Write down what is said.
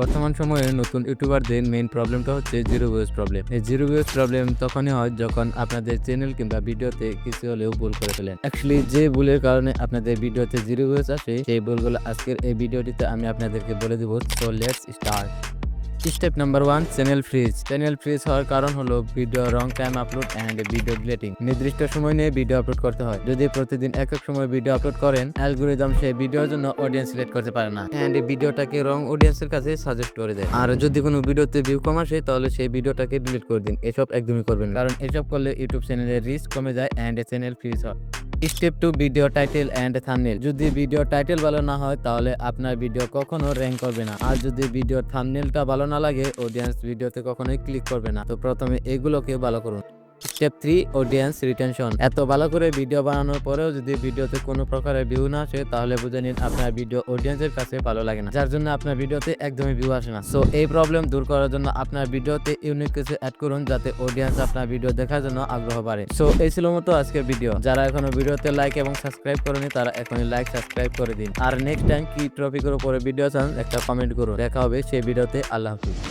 বর্তমান সময়ে নতুন ইউটিউবারদের মেইন প্রবলেমটা হচ্ছে জিরো ভিউজ প্রবলেম এই জিরো ভিউজ প্রবলেম তখনই হয় যখন আপনাদের চ্যানেল কিংবা ভিডিওতে কিছু হলেও ভুল করে ফেলেন। অ্যাকচুয়ালি যে ভুলের কারণে আপনাদের ভিডিওতে জিরো ভিউজ আসে, সেই ভুলগুলো আজকের এই ভিডিওটিতে আমি আপনাদেরকে বলে দেবো। So let's start step number one channel freeze channel freeze হওয়ার কারণ হলো video wrong time upload and video deleting নির্দিষ্ট সময় নিয়ে ভিডিও আপলোড করতে হয়। যদি প্রতিদিন এক এক সময় ভিডিও আপলোড করেন অ্যালগোরিদম সেই ভিডিওর জন্য অডিয়েন্স সিলেক্ট করতে পারে না। অ্যান্ড ভিডিওটাকে রং অডিয়েন্সের কাছে সাজেস্ট করে দেয়। আর যদি কোনো ভিডিওতে ভিউ কম আসে, তাহলে সেই ভিডিওটাকে ডিলিট করে দিন। এসব একদমই করবেন কারণ এসব করলে ইউটিউব চ্যানেলের রিস্ক কমে যায় অ্যান্ড চ্যানেল ফ্রিজ হয়। Step two video title and thumbnail যদি ভিডিও টাইটেল ভালো না হয়, তাহলে আপনার ভিডিও কখনো র্যাঙ্ক করবে না। আর যদি ভিডিওর থামনেলটা ভালো না লাগে অডিয়েন্স ভিডিওতে কখনোই ক্লিক করবে না। তো প্রথমে এগুলোকে ভালো করুন। স্টেপ থ্রি অডিয়েন্স রিটেনশন এত ভালো করে ভিডিও বানানোর পরেও যদি ভিডিওতে কোনো প্রকারের ভিউ না আসে, তাহলে বুঝে নিন আপনার ভিডিও অডিয়েন্সের কাছে ভালো লাগে না। যার জন্য আপনার ভিডিওতে একদমই ভিউ আসে না। সো এই প্রবলেম দূর করার জন্য আপনার ভিডিওতে ইউনিক কিছু অ্যাড করুন, যাতে অডিয়েন্স আপনার ভিডিও দেখার জন্য আগ্রহ বাড়ে। সো এই ছিল মতো আজকের ভিডিও যারা এখনও ভিডিওতে লাইক এবং সাবস্ক্রাইব করেনি, তারা এখনই লাইক সাবস্ক্রাইব করে দিন। আর নেক্সট টাইম কি টপিকের উপরে ভিডিও চান, একটা কমেন্ট করুন। দেখা হবে সেই ভিডিওতে আল্লাহ হাফিজ।